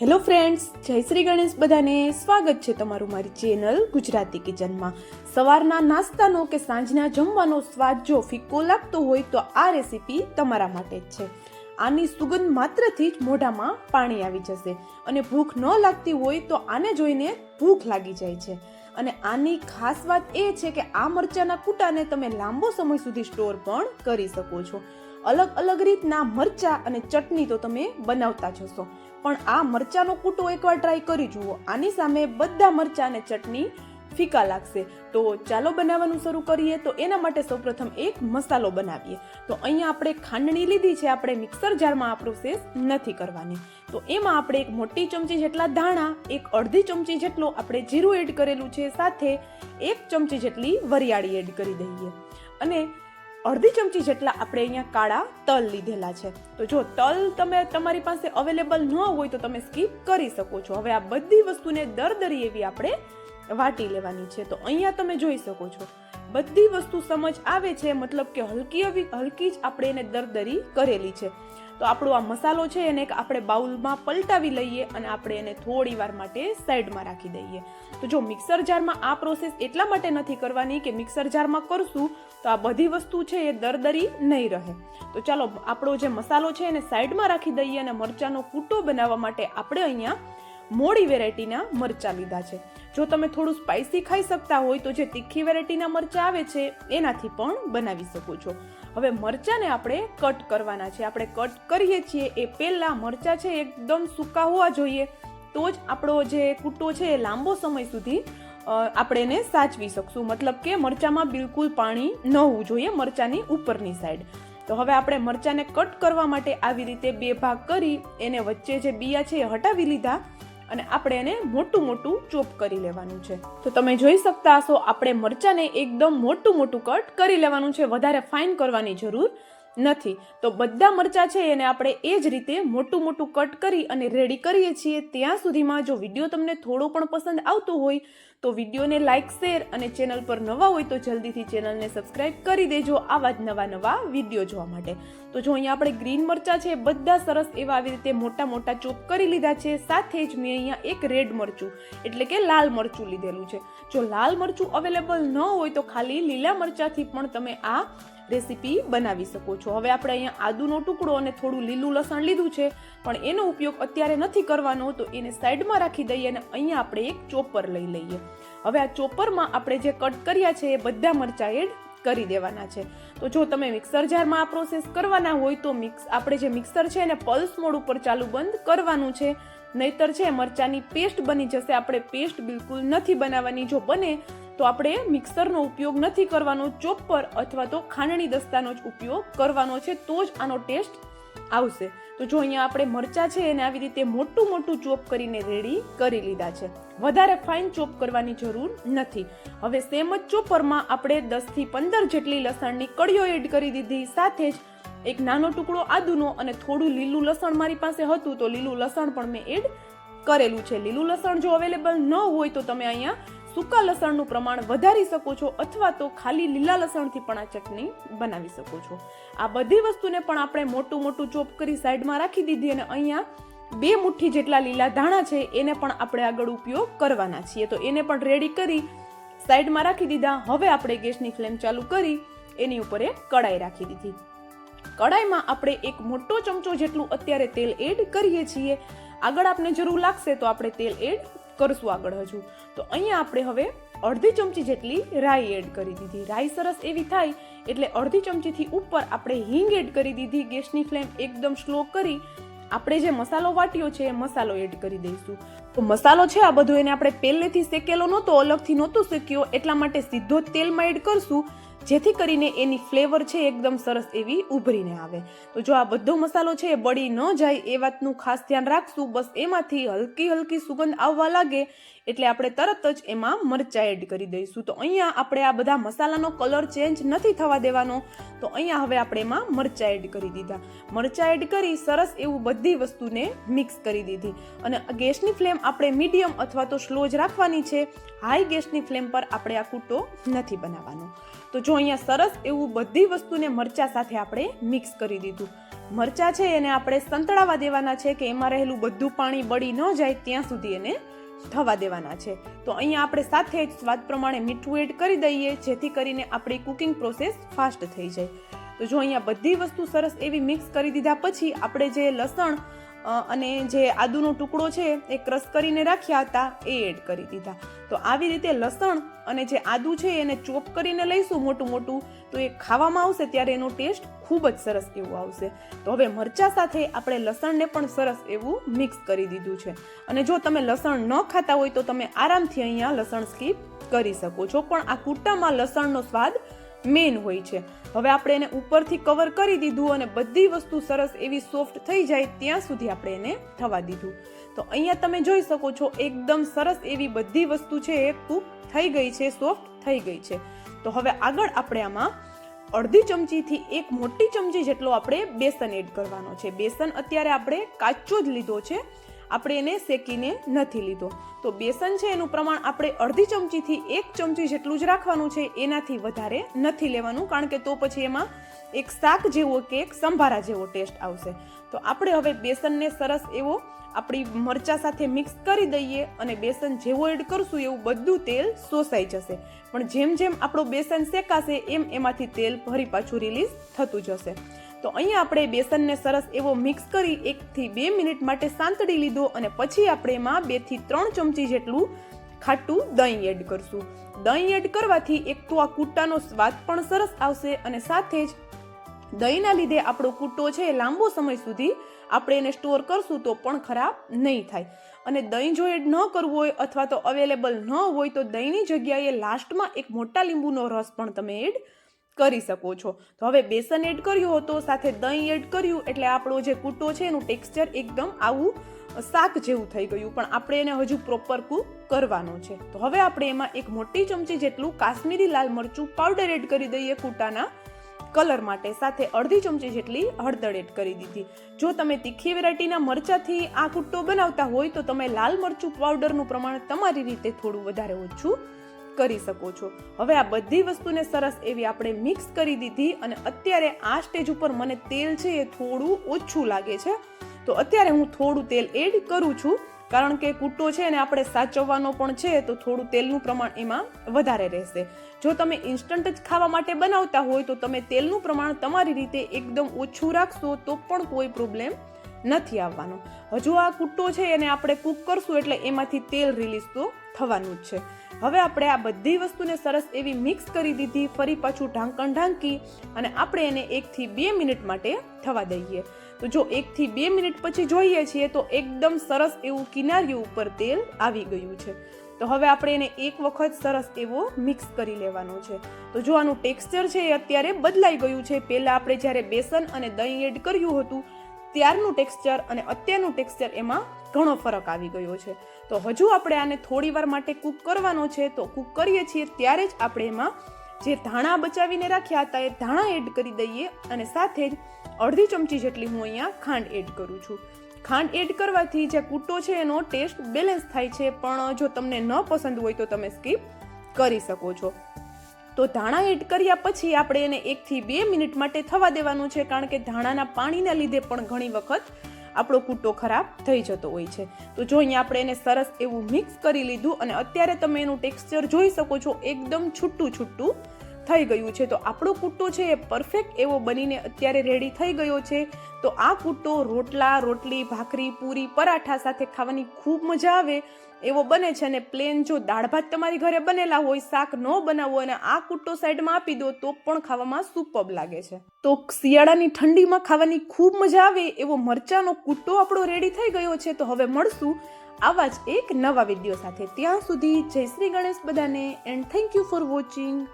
Hello friends જય શ્રી ગણેશ બધાને સ્વાગત છે તમારું મારી ચેનલ ગુજરાતી કિચનમાં. સવારના નાસ્તાનો કે સાંજના જમવાનો સ્વાદ જો ફિક્કો લાગતો હોય તો આ રેસીપી તમારા માટે જ છે. આની સુગંધ માત્રથી જ મોઢામાં પાણી આવી જશે અને ભૂખ ન લાગતી હોય તો આને જોઈને ભૂખ લાગી જાય છે. અને આની ખાસ વાત એ છે કે આ મરચાના કૂટાને તમે લાંબો સમય સુધી સ્ટોર પણ કરી શકો છો. અલગ અલગ રીતના મરચા અને ચટણી તો તમે બનાવતા જ હશો. પણ આ મરચાનો કૂટો એકવાર ટ્રાય કરી જુઓ. આની સામે બધા મરચા ચટણી ફીકા લાગશે. તો ચાલો બનાવવાનું શરૂ કરીએ. તો એના માટે સૌપ્રથમ એક મસાલો બનાવીએ. તો અહીંયા આપણે ખાંડણી લીધી છે. આપણે મિક્સર જારમાં આ પ્રોસેસ નથી કરવાની. તો એમાં આપણે એક મોટી ચમચી જેટલા ધાણા, એક અડધી ચમચી જેટલો આપણે જીરું એડ કરેલું છે. સાથે એક ચમચી જેટલી વરિયાળી એડ કરી દઈએ. અને અડધી ચમચી જેટલા આપણે અહીંયા કાળા તલ લીધેલા છે. તો જો તલ તમે તમારી પાસે અવેલેબલ ન હોય તો તમે સ્કીપ કરી શકો છો. હવે આ બધી વસ્તુને દરદરી એવી આપણે વાટી લેવાની છે. તો અહીંયા તમે જોઈ શકો છો. બધી વસ્તુ સમજ આવે છે, મતલબ કે હલકી હલકી જ આપણે એને દરદરી કરેલી છે. તો આપણો આ મસાલો છે એને આપણે બાઉલમાં પલટાવી લઈએ અને આપણે એને થોડી વાર માટે સાઈડમાં રાખી દઈએ. તો જો મિક્સર જારમાં આ પ્રોસેસ એટલા માટે નથી કરવાની કે મિક્સર જારમાં કરશું, તો આ બધી વસ્તુ છે એ દરદરી નહીં રહે. તો ચાલો, આપણો જે મસાલો છે એને સાઈડમાં રાખી દઈએ અને મરચાંનો કૂટો બનાવવા માટે આપણે અહીંયા મોડી વેરાયટીના મરચાં લીધા છે. જો તમે થોડું સ્પાઇસી ખાઈ શકતા હોય તો જે તીખી વેરાયટીના મરચાં આવે છે, એનાથી પણ બનાવી શકો છો. હવે મરચાંને આપણે કટ કરવાના છે. આપણે કટ કરીએ છીએ એ પહેલાં મરચાં છે એકદમ સૂકા હોવા જોઈએ. તો જ આપણો જે કૂટો છે એ લાંબો સમય સુધી આપણે એને સાચવી શકશું. મતલબ કે મરચાંમાં બિલકુલ પાણી ન હોવું જોઈએ મરચાંની ઉપરની સાઈડ તો હવે આપણે મરચાંને કટ કરવા માટે આવી રીતે બે ભાગ કરી, એને વચ્ચે જે બિયા છે એ હટાવી લીધા. અને આપણે એને મોટું મોટું ચોપ કરી લેવાનું છે. તો તમે જોઈ શકતા હશો, આપણે મરચાંને એકદમ મોટું મોટું કટ કરી લેવાનું છે. વધારે ફાઇન કરવાની જરૂર નથી. તો બધા મરચાં છે એને આપણે એ જ રીતે મોટું મોટું કટ કરી અને રેડી કરીએ છીએ. ત્યાં સુધીમાં જો વીડિયો તમને થોડો પણ પસંદ આવતો હોય તો વિડીયોને લાઇક શેર અને ચેનલ પર નવા હોય તો જલ્દીથી ચેનલને સબસ્ક્રાઇબ કરી દેજો આવા જ નવા નવા વીડિયો જોવા માટે. તો જો અહીંયા આપણે ગ્રીન મરચાં છે, બધા સરસ એવા આવી રીતે મોટા મોટા ચોપ કરી લીધા છે, સાથે જ મેં અહીંયા એક રેડ મરચું, એટલે કે લાલ મરચું લીધેલું છે. જો લાલ મરચું અવેલેબલ ન હોય તો ખાલી લીલા મરચાંથી પણ તમે આ રેસીપી બનાવી શકો છો. હવે આપણે અહીંયા આદુનો ટુકડો અને થોડું લીલું લસણ લીધું છે, પણ એનો ઉપયોગ અત્યારે નથી કરવાનો, તો એને સાઈડમાં રાખી દઈએ અને અહીંયા આપણે એક ચોપર લઈ લઈએ. હવે આ ચોપરમાં આપણે જે કટ કર્યા છે એ બધા મરચાં એડ કરી દેવાના છે. તો જો તમે મિક્સર જારમાં આ પ્રોસેસ કરવાના હોય તો મિક્સ આપણે જે મિક્સર છે એને પલ્સ મોડ ઉપર ચાલુ બંધ કરવાનું છે. નહીતર છે મરચાંની પેસ્ટ બની જશે. આપણે પેસ્ટ બિલકુલ નથી બનાવવાની. જો બને તો આપણે મિક્સરનો ઉપયોગ નથી કરવાનો. ચોપર અથવા તો ખાંડણી દસ્તાનો જ ઉપયોગ કરવાનો છે. તો જ આનો ટેસ્ટ આવશે. તો જો અહીંયા આપણે મરચાં છે, એને આવી રીતે મોટું મોટું ચોપ કરીને રેડી કરી લીધા છે. વધારે ફાઇન ચોપ કરવાની જરૂર નથી. હવે સેમ જ ચોપરમાં આપણે દસથી પંદર જેટલી લસણની કળીઓ એડ કરી દીધી. સાથે જ એક નાનો ટુકડો આદુનો અને થોડું લીલું લસણ મારી પાસે હતું, તો લીલું લસણ પણ મેં એડ કરેલું છે. લીલું લસણ જો અવેલેબલ ન હોય, તો તમે અહીંયા સૂકા લસણનું પ્રમાણ વધારી શકો છો અથવા તો ખાલી લીલા લસણથી પણ આ ચટણી બનાવી શકો છો. આ બધી વસ્તુને પણ આપણે મોટું મોટું ચોપ કરી સાઈડમાં રાખી દીધી અને અહીંયા બે મુઠ્ઠી જેટલા લીલા ધાણા છે એને પણ આપણે આગળ ઉપયોગ કરવાના છીએ. તો એને પણ રેડી કરી સાઈડમાં રાખી દીધા. હવે આપણે ગેસની ફ્લેમ ચાલુ કરી એની ઉપર એક કડાઈ રાખી દીધી. કડાઈમાં આપણે એક મોટો ચમચો જેટલું અત્યારે તેલ એડ કરીએ છીએ. આગળ આપને જરૂર લાગશે તો આપણે તેલ એડ કરશું આગળ હજુ. તો અહીંયા આપણે હવે અડધી ચમચી જેટલી રાઈ એડ કરી દીધી. રાઈ સરસ એવી થાય એટલે અડધી ચમચીથી ઉપર આપણે હિંગ એડ કરી દીધી. ગેસની ફ્લેમ એકદમ સ્લો કરી આપણે જે મસાલો વાટ્યો છે એ મસાલો એડ કરી દઈશું. તો મસાલો છે આ બધો એને આપણે પહેલેથી શેકેલો નહોતો, અલગથી નહોતો શેક્યો. એટલા માટે સીધો જ તેલમાં એડ કરશું. જેથી કરીને એની ફ્લેવર છે એકદમ સરસ એવી ઉભરીને આવે. તો જો આ બધો મસાલો છે એ બળી ન જાય એ વાતનું ખાસ ધ્યાન રાખશું. બસ એમાંથી હલકી હલકી સુગંધ આવવા લાગે એટલે આપણે તરત જ એમાં મરચાં એડ કરી દઈશું. તો અહીંયા આપણે આ બધા મસાલાનો કલર ચેન્જ નથી થવા દેવાનો. તો અહીંયા હવે આપણે એમાં મરચાં એડ કરી દીધા. મરચાં એડ કરી સરસ એવું બધી વસ્તુને મિક્સ કરી દીધી. અને ગેસની ફ્લેમ આપણે મીડિયમ અથવા તો સ્લો જ રાખવાની છે. હાઈ ગેસની ફ્લેમ પર આપણે આ કૂટો નથી બનાવવાનો. તો જો અહીંયા સરસ એવું બધી વસ્તુને મરચા સાથે આપણે મિક્સ કરી દીધું. મરચાં છે એને આપણે સંતળાવા દેવાના છે કે એમાં રહેલું બધું પાણી બળી ન જાય ત્યાં સુધી એને થવા દેવાના છે. તો અહીંયા આપણે સાથે જ સ્વાદ પ્રમાણે મીઠું એડ કરી દઈએ, જેથી કરીને આપણી કુકિંગ પ્રોસેસ ફાસ્ટ થઈ જાય. તો જો અહીંયા બધી વસ્તુ સરસ એવી મિક્સ કરી દીધા પછી આપણે જે લસણ અને જે આદુનો ટુકડો છે, એ ક્રશ કરીને રાખ્યા હતા, એ એડ કરી દીધા. તો આવી રીતે લસણ અને જે આદુ છે, એને ચોપ કરીને લઈશું મોટું મોટું, તો એ ખાવામાં આવશે ત્યારે એનો ટેસ્ટ ખૂબ જ સરસ એવો આવશે. તો હવે મરચા સાથે આપણે લસણને પણ સરસ એવું મિક્સ કરી દીધું છે. અને જો તમે લસણ ન ખાતા હોય, તો તમે આરામથી અહીંયા લસણ સ્કીપ કરી શકો છો. પણ આ કૂટામાં લસણનો સ્વાદ મેઇન હોય છે. હવે આપણે એને ઉપરથી કવર કરી દીધું અને બધી વસ્તુ સરસ એવી સોફ્ટ થઈ જાય ત્યાં સુધી આપણે એને થવા દીધું. તો અહીંયા તમે જોઈ શકો છો, એકદમ સરસ એવી બધી વસ્તુ છે, એ કૂક થઈ ગઈ છે સોફ્ટ થઈ ગઈ છે. તો હવે આગળ આપણે આમાં અડધી ચમચીથી એક મોટી ચમચી જેટલો આપણે બેસન એડ કરવાનો છે. બેસન અત્યારે આપણે કાચો જ લીધો છે. આપણે એને શેકીને નથી લીધો. તો બેસન છે એનું પ્રમાણ આપણે અડધી ચમચીથી એક ચમચી જેટલું જ રાખવાનું છે, એનાથી વધારે નથી લેવાનું, કારણ કે તો પછી એમાં એક શાક જેવો કે એક સંભારા જેવો ટેસ્ટ આવશે. તો આપણે હવે બેસનને સરસ એવો આપણી મરચા સાથે મિક્સ કરી દઈએ અને બેસન જેવો એડ કરશું એવું બધું તેલ શોષાઈ જશે. પણ જેમ જેમ આપણો બેસન શેકાશે, એમ એમાંથી તેલ ભરી પાછું રિલીઝ થતું જશે. તો અહીંયા આપણે બેસનને સરસ એવો મિક્સ કરી એકથી બે મિનિટ માટે સાંતળી લીધો અને પછી આપણે એમાં બેથી ત્રણ ચમચી જેટલું ખાટું દહીં એડ કરશું. દહીં એડ કરવાથી એક તો આ કૂટાનો સ્વાદ પણ સરસ આવશે અને સાથે જ દહીંના લીધે આપણો કૂટો છે લાંબો સમય સુધી આપણે એને સ્ટોર કરશું તો પણ ખરાબ નહીં થાય. અને દહીં જો એડ ન કરવું હોય અથવા તો અવેલેબલ ન હોય તો દહીંની જગ્યાએ લાસ્ટમાં એક મોટા લીંબુનો રસ પણ તમે એડ કરી શકો છો. તો હવે બેસન એડ કર્યું હતો, સાથે દહીં એડ કર્યું, એટલે આપણો જે કૂટો છે એનું ટેક્સચર એકદમ આવું શાક જેવું થઈ ગયું. પણ આપણે એને હજુ પ્રોપર કૂક કરવાનો છે. તો હવે આપણે એમાં એક મોટી ચમચી જેટલું કાશ્મીરી લાલ મરચું પાવડર એડ કરી દઈએ કૂટાના કલર માટે. સાથે અડધી ચમચી જેટલી હળદર એડ કરી દીધી. જો તમે તીખી વેરાયટીના મરચાથી આ કુટ્ટો બનાવતા હોય તો તમે લાલ મરચું પાવડરનું પ્રમાણ તમારી રીતે થોડું વધારે ઓછું કરી શકો છો. હવે આ બધી વસ્તુને સરસ એવી આપણે મિક્સ કરી દીધી અને અત્યારે આ સ્ટેજ ઉપર મને તેલ છે એ થોડું ઓછું લાગે છે. તો અત્યારે હું થોડું તેલ એડ કરું છું. કારણ કે કૂટો છે અને આપણે સાચવવાનો પણ છે, તો થોડું તેલનું પ્રમાણ એમાં વધારે રહેશે. જો તમે ઇન્સ્ટન્ટ જ ખાવા માટે બનાવતા હોય, તો તમે તેલનું પ્રમાણ તમારી રીતે એકદમ ઓછું રાખશો, તો પણ કોઈ પ્રોબ્લેમ નથી આવવાનો. હજુ આ કૂટો છે એને આપણે કૂક કરશું, એટલે એમાંથી તેલ રિલીઝ તો થવાનું છે. હવે આપણે આ બધી વસ્તુને સરસ એવી મિક્સ કરી દીધી, ફરી પાછું ઢાંકણ ઢાંકી અને આપણે એને એકથી બે મિનિટ માટે થવા દઈએ. તો જો એકથી બે મિનિટ પછી જોઈએ છીએ તો એકદમ સરસ એવું કિનારીઓ ઉપર તેલ આવી ગયું છે. તો હવે આપણે એને એક વખત સરસ એવો મિક્સ કરી લેવાનો છે. તો જો આનું ટેક્સચર છે એ અત્યારે બદલાઈ ગયું છે. પહેલાં આપણે જ્યારે બેસન અને દહીં એડ કર્યું હતું ત્યારનું ટેક્સચર અને અત્યારનું ટેક્સચર એમાં ઘણો ફરક આવી ગયો છે. તો હજુ આપણે આને થોડી વાર માટે કૂક કરવાનો છે, તો કૂક કરીએ છીએ ત્યારે જ આપણે એમાં જે ધાણા બચાવીને રાખ્યા હતા એ ધાણા એડ કરી દઈએ અને સાથે જ અડધી ચમચી જેટલી હું અહીંયા ખાંડ એડ કરું છું. ખાંડ એડ કરવાથી જે કૂટો છે એનો ટેસ્ટ બેલેન્સ થાય છે, પણ જો તમને ન પસંદ હોય તો તમે સ્કીપ કરી શકો છો. તો ધાણા એડ કર્યા પછી આપણે એને એકથી બે મિનિટ માટે થવા દેવાનું છે, કારણ કે ધાણાના પાણીના લીધે પણ ઘણી વખત આપણો કૂટો ખરાબ થઈ જતો હોય છે. તો જો અહીંયા આપણે એને સરસ એવું મિક્સ કરી લીધું અને અત્યારે તમે એનું ટેક્સચર જોઈ શકો છો, એકદમ છૂટું છૂટું થઈ ગયું છે. તો આપણો કૂટો છે એ પરફેક્ટ એવો બનીને અત્યારે રેડી થઈ ગયો છે. તો આ કૂટો રોટલા, રોટલી, ભાખરી, પૂરી, પરાઠા સાથે ખાવાની ખૂબ મજા આવે. એવો બને છે અને પ્લેન જો દાળ ભાત તમારી ઘરે બનેલા હોય, શાક ન બનાવવું અને આ કૂટો સાઈડમાં આપી દો, તો પણ ખાવામાં સુપબ લાગે છે. તો શિયાળાની ઠંડીમાં ખાવાની ખૂબ મજા આવે એવો મરચાનો કૂટો આપણો રેડી થઈ ગયો છે, તો હવે મળશું આવા જ એક નવા વીડિયો સાથે. ત્યાં સુધી જય શ્રી ગણેશ બધાને and thank you for watching